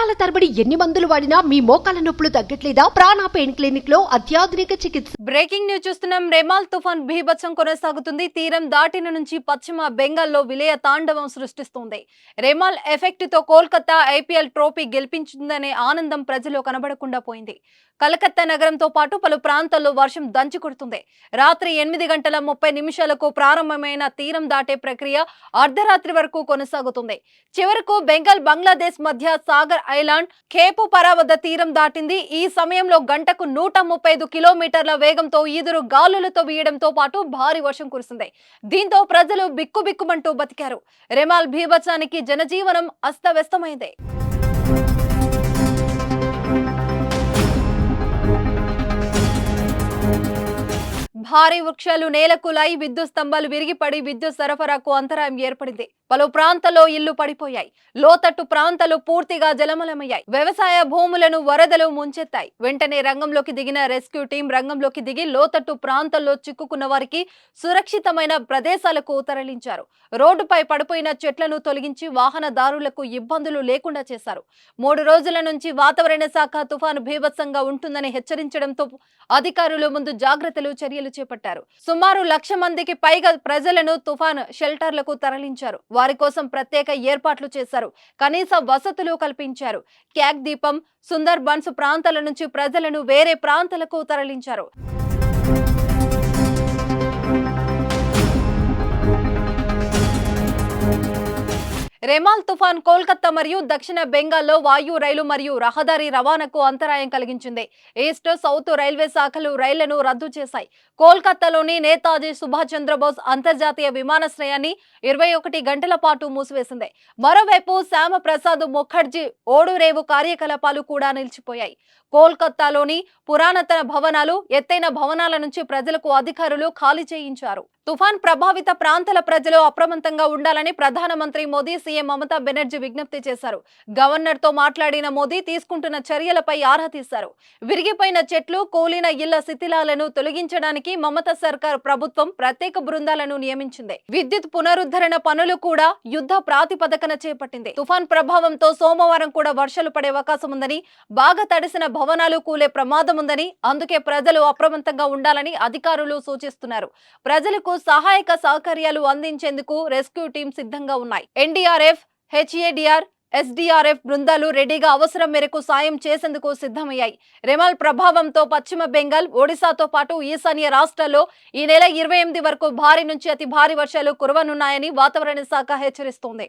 సంవత్సరాల తరబడి ఎన్ని మందులు వాడినా మీ మోకాల నొప్పులు తగ్గట్లేదా? ప్రాణ పెయిన్ క్లినిక్లో అత్యాధునిక చికిత్స. బ్రేకింగ్ న్యూస్ చూస్తున్నాం. రెమాల్ తుఫాన్ బీభత్సం కొనసాగుతుంది. తీరం దాటిన నుంచి పశ్చిమ బెంగాల్లో విలయ తాండవం సృష్టిస్తుంది. రెమాల్ ఎఫెక్ట్తో కోల్కతా ఐపీఎల్ ట్రోఫీ గెలిపించిందనే ఆనందం ప్రజల్లో కనబడకుండా పోయింది. కలకత్తా నగరంతో పాటు పలు ప్రాంతాల్లో వర్షం దంచి కొడుతుంది. రాత్రి ఎనిమిది గంటల ముప్పై నిమిషాలకు ప్రారంభమైన తీరం దాటే ప్రక్రియ అర్ధరాత్రి వరకు కొనసాగుతుంది. చివరకు బెంగాల్ బంగ్లాదేశ్ మధ్య సాగర్ ఐలాండ్ కేపు పరా వద్ద తీరం దాటింది. ఈ సమయంలో గంటకు నూట ముప్పై ఐదు కిలోమీటర్ల వేగంతో ఈదురు గాలులతో వీయడంతో పాటు భారీ వర్షం కురిసింది. దీంతో ప్రజలు బిక్కుబిక్కుమంటూ బతికారు. రెమాల్ భీభత్సానికి జనజీవనం అస్తవ్యస్తమైంది. భారీ వృక్షాలు నేలకూలాయి విద్యుత్ స్తంభాలు విరిగిపడి విద్యుత్ సరఫరాకు అంతరాయం ఏర్పడింది. పలు ప్రాంతాల్లో ఇళ్ళు పడిపోయాయి. లోతట్టు ప్రాంతాలు పూర్తిగా జలమలమయ్యాయి. వ్యవసాయ భూములను వరదలు ముంచెత్తాయి. వెంటనే రంగంలోకి దిగిన రెస్క్యూ టీం రంగంలోకి దిగి లోతట్టు ప్రాంతాల్లో చిక్కుకున్న వారికి సురక్షితమైన ప్రదేశాలకు తరలించారు. రోడ్డుపై పడిపోయిన చెట్లను తొలగించి వాహనదారులకు ఇబ్బందులు లేకుండా చేశారు. మూడు రోజుల నుంచి వాతావరణ శాఖ తుఫాను భీభత్సంగా ఉంటుందని హెచ్చరించడంతో అధికారులు ముందు జాగ్రత్తలు చర్యలు చేపట్టారు. సుమారు లక్ష మందికి పైగా ప్రజలను తుఫాను షెల్టర్లకు తరలించారు. వారి కోసం ప్రత్యేక ఏర్పాట్లు చేశారు. కనీస వసతులు కల్పించారు. క్యాక్ దీపం సుందర్ బన్స్ ప్రాంతాల నుంచి ప్రజలను వేరే ప్రాంతాలకు తరలించారు. రెమాల్ తుఫాన్ కోల్కతా మరియు దక్షిణ బెంగాల్లో వాయు రైలు మరియు రహదారి రవాణాకు అంతరాయం కలిగించింది. ఈస్ట్ సౌత్ రైల్వే శాఖలు రైళ్ళను రద్దు చేశాయి. కోల్కతాలోని నేతాజీ సుభాష్ చంద్రబోస్ అంతర్జాతీయ విమానాశ్రయాన్ని ఇరవై ఒకటి గంటల పాటు మూసివేసింది. మరోవైపు శ్యామ ప్రసాద్ ముఖర్జీ ఓడురేవు కార్యకలాపాలు కూడా నిలిచిపోయాయి. కోల్కతాలోని పురాతన భవనాలు ఎత్తైన భవనాల నుంచి ప్రజలకు అధికారులు ఖాళీ చేయించారు. తుఫాన్ ప్రభావిత ప్రాంతాల ప్రజలు అప్రమత్తంగా ఉండాలని ప్రధానమంత్రి మోదీ సీఎం మమతా బెనర్జీ విజ్ఞప్తి చేశారు. గవర్నర్తో మాట్లాడిన మోదీ తీసుకుంటున్న చర్యలపై ఆరా తీశారు. విరిగిపోయిన చెట్లు కూలిన ఇళ్ళ శిథిలాలను తొలగించడానికి మమతా సర్కార్ ప్రభుత్వం ప్రత్యేక బృందాలను నియమించింది. విద్యుత్ పునరుద్ధరణ పనులు కూడా యుద్ధ ప్రాతిపదికన చేపట్టింది. తుఫాన్ ప్రభావంతో సోమవారం కూడా వర్షాలు పడే అవకాశం ఉందని బాగా తడిసిన భవనాలు కూలే ప్రమాదం ఉందని అందుకే ప్రజలు అప్రమత్తంగా ఉండాలని అధికారులు సూచిస్తున్నారు. ప్రజలకు సహాయక సౌకర్యాలు అందించేందుకు రెస్క్యూ టీం సిద్ధంగా ఉన్నాయి. ఎన్డీఆర్ఎఫ్ హెచ్ఏడిఆర్ ఎస్డీఆర్ఎఫ్ బృందాలు రెడీగా అవసరం మేరకు సాయం చేసేందుకు సిద్ధమయ్యాయి. రెమల్ ప్రభావంతో పశ్చిమ బెంగాల్ ఒడిశాతో పాటు ఈశాన్య రాష్ట్రాల్లో ఈ నెల ఇరవై ఎనిమిది వరకు భారీ నుంచి అతి భారీ వర్షాలు కురవనున్నాయని వాతావరణ శాఖ హెచ్చరిస్తోంది.